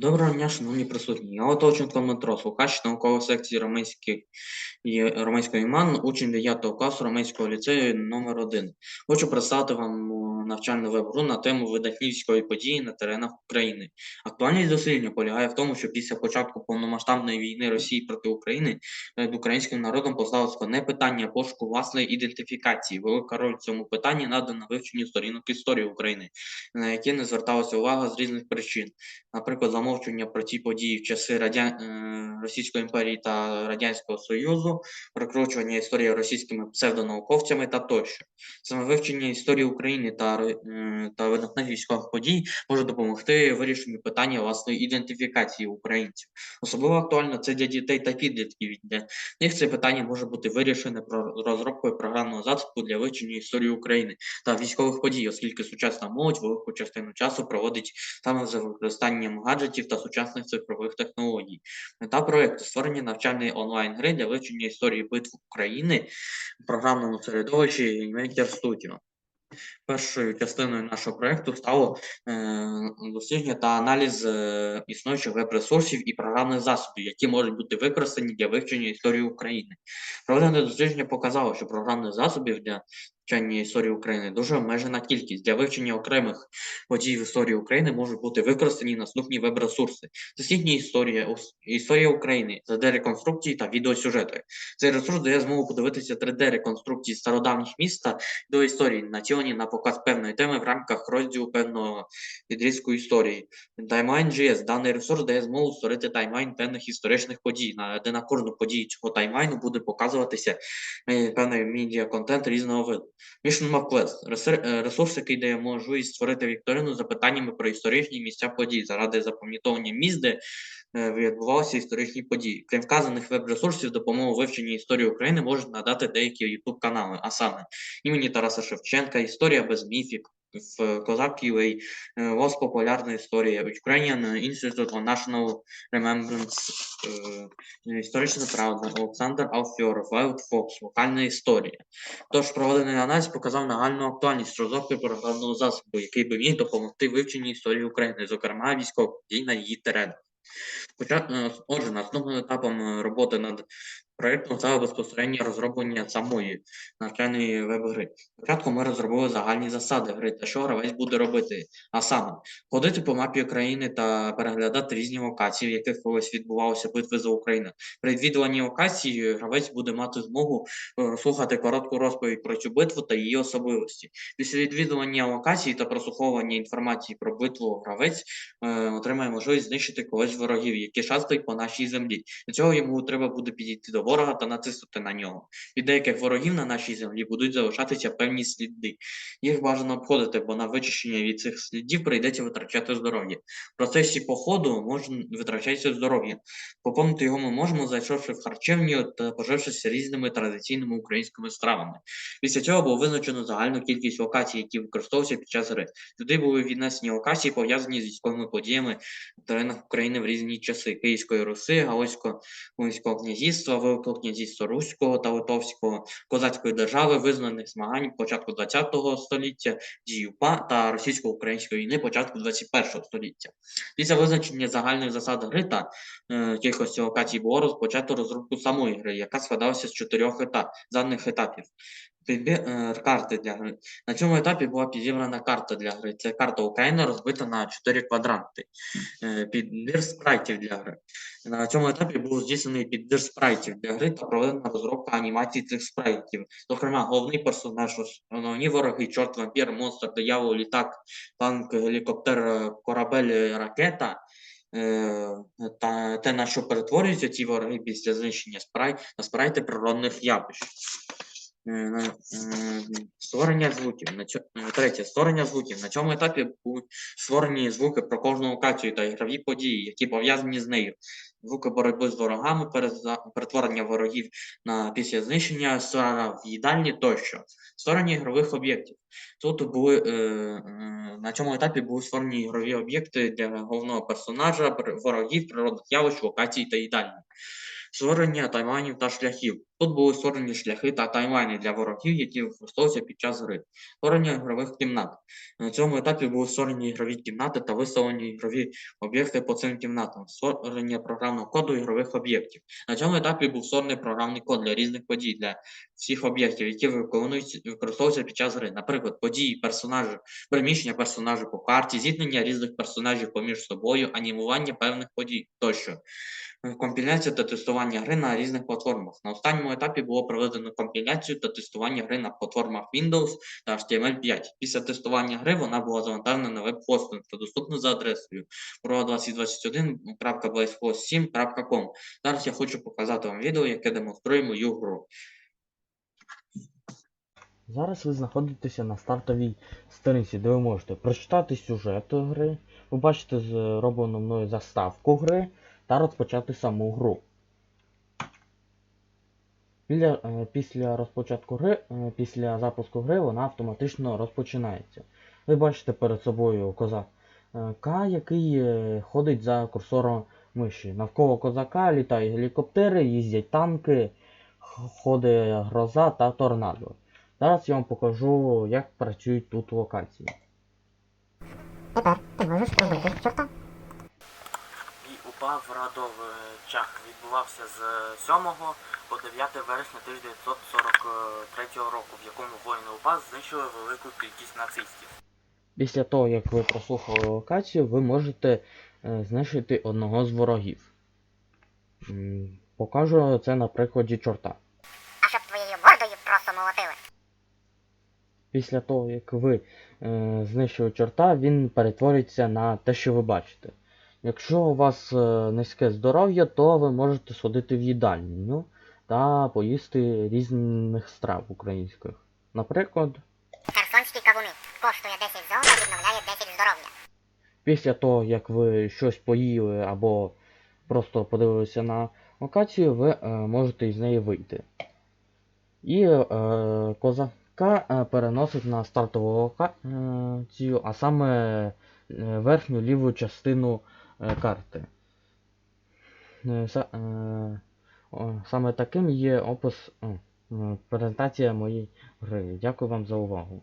Доброго дня, шановні присутні. Я Отовченко Дмитро, слухач наукової секції ромейської, ромейської іман, учень 9 класу ромейського ліцею номер 1 Хочу представити вам навчальну веб-гру на тему видатні події на теренах України. Актуальність дослідження полягає в тому, що після початку повномасштабної війни Росії проти України перед українським народом поставилось складне питання пошуку власної ідентифікації. Велика роль в цьому питанні надана вивченню сторінок історії України, на які не зверталася увага з різних причин наприклад, замовчування про ті події в часи Радян... е, Російської імперії та Радянського Союзу, прикручування історії російськими псевдонауковцями та тощо. Саме вивчення історії України та, е, та видатних військових подій може допомогти вирішенню питання власної ідентифікації українців. Особливо актуально це для дітей та підлітків. Для них це питання може бути вирішене розробкою програмного засобу для вивчення історії України та військових подій, оскільки сучасна молодь велику частину часу проводить саме за використанням гаджетів та сучасних цифрових технологій. Мета проекту створення навчальної онлайн-гри для вивчення історії битв України в програмному середовищі Inventor Studio. Першою частиною нашого проекту стало е, дослідження та аналіз е, існуючих веб-ресурсів і програмних засобів, які можуть бути використані для вивчення історії України. Проведене дослідження показало, що програмних засобів для вивчення історії України дуже обмежена кількість. Для вивчення окремих подій в історії України можуть бути використані наступні веб-ресурси: дослідні історія, історія України, 3D-реконструкції та відеосюжети. Цей ресурс дає змогу подивитися 3D-реконструкції стародавніх міст та до історії, націлені на показ певної теми в рамках розділу певного відрізку історії. Timeline.js. Даний ресурс дає змогу створити таймлайн певних історичних подій, де на кожну подію цього таймлайну буде показуватися е, певний медіа-контент різного виду. Mission Map Quest. Е, Ресурс, який дає можливість створити вікторину з запитаннями про історичні місця подій заради запам'ятовування місць, де е, відбувалися історичні події. Крім вказаних веб-ресурсів, допомогу вивченні історії України можуть надати деякі youtube канали, а саме імені Тараса Шевченка, історія без міфік, в Козак UA, е, ВОЗ популярна історія, Ukrainian Institute for National Remembrance, е, історична правда, Олександр Алфьоров, Wild Fox, локальна історія. Тож проведений аналіз показав нагальну актуальність розробки програмного засобу, який би міг допомогти вивченні історії України, зокрема військових подій на її теренах. Е, Отже, наступним етапом роботи над проєктом стало безпосередньо розроблення самої навчальної веб-гри. Спочатку ми розробили загальні засади гри та що гравець буде робити, а саме ходити по мапі України та переглядати різні локації, в яких колись відбувалися битви за Україну. При відвідуванні локації гравець буде мати змогу е, слухати коротку розповідь про цю битву та її особливості. Після відвідування локації та прослуховування інформації про битву гравець е, отримає можливість знищити когось ворогів, які шастають по нашій землі. Для цього йому треба буде підійти до ворога та натиснути на нього. Від деяких ворогів на нашій землі будуть залишатися певні сліди. Їх бажано обходити, бо на вичищення від цих слідів прийдеться витрачати здоров'я. В процесі походу можна витрачається здоров'я. Поповнити його ми можемо, зайшовши в харчевню та пожившися різними традиційними українськими стравами. Після цього було визначено загальну кількість локацій, які використовуються під час гри. Сюди були віднесені локації, пов'язані з військовими подіями на теренах України в різні часи Київської Руси, Галицького Волинського князівства, Великого князівства Руського та Литовського, Козацької держави, визнаних змагань початку ХХ століття, ДІЮПА та російсько-української війни початку ХХІ століття. Після визначення загальних засад гри та е, кількості локацій було розпочато розробку самої гри, яка складалася з чотирьох етап, заданих етапів. Е, карти для гри. На цьому етапі була підібрана карта для гри. Це карта України розбита на чотири квадранти. Е, Підбір спрайтів для гри. На цьому етапі був здійснений підбір спрайтів для гри та проведена розробка анімацій цих спрайтів. Зокрема, головний персонаж, основні вороги, чорт, вампір, монстр, диявол, літак, танк, гелікоптер, е, корабель, ракета. Та те, на що перетворюються ці вороги після знищення спрай, на спрайти природних явищ. Е, Створення звуків. На е, Третє створення звуків. На цьому етапі будуть створені звуки про кожну локацію та ігрові події, які пов'язані з нею. Звуки боротьби з ворогами, перетворення ворогів на після знищення в їдальні тощо. Створення ігрових об'єктів. Тут були е, на цьому етапі були створені ігрові об'єкти для головного персонажа, ворогів, природних явищ, локацій та їдальні. Створення таймлайнів та шляхів. Тут були створені шляхи та таймлайни для ворогів, які використовуються під час гри. Створення ігрових кімнат. На цьому етапі були створені ігрові кімнати та виставлені ігрові об'єкти по цим кімнатам, створення програмного коду ігрових об'єктів. На цьому етапі був створений програмний код для різних подій для всіх об'єктів, які використовуються під час гри. Наприклад, події, персонажі, переміщення персонажів по карті, зіткнення різних персонажів поміж собою, анімування певних подій тощо. Компіляція та тестування гри на різних платформах. На останньому етапі було проведено компіляцію та тестування гри на платформах Windows та HTML5. Після тестування гри вона була завантажена на веб-хостинг та доступна за адресою pro2021.blazeflow7.com. Зараз я хочу показати вам відео, яке демонструє мою гру. Зараз ви знаходитеся на стартовій сторінці, де ви можете прочитати сюжет гри, побачити зроблену мною заставку гри та розпочати саму гру. Е, після розпочатку гри, е, після запуску гри вона автоматично розпочинається. Ви бачите перед собою козака, який е, ходить за курсором миші. Навколо козака літають гелікоптери, їздять танки, ходить гроза та торнадо. Зараз я вам покажу, як працюють тут локації. Тепер ти можеш вбити чорта. Бій УПА в Радовичах відбувався з 7 по 9 вересня 1943 року, в якому воїни УПА знищили велику кількість нацистів. Після того, як ви прослухали локацію, ви можете е, знищити одного з ворогів. М, Покажу це на прикладі чорта. А щоб твоєю мордою просто молотили. Після того, як ви е, знищили чорта, він перетвориться на те, що ви бачите. Якщо у вас е, низьке здоров'я, то ви можете сходити в їдальню та поїсти різних страв українських. Наприклад, Херсонські кавуни. Коштує 10 золота, відновляє 10 здоров'я. після того, як ви щось поїли або просто подивилися на локацію, ви е, можете із неї вийти. І е, козака е, переносить на стартову локацію, а саме верхню ліву частину карти. Е, са- е, о, саме таким є опис, е, е, презентація моєї гри. Дякую вам за увагу.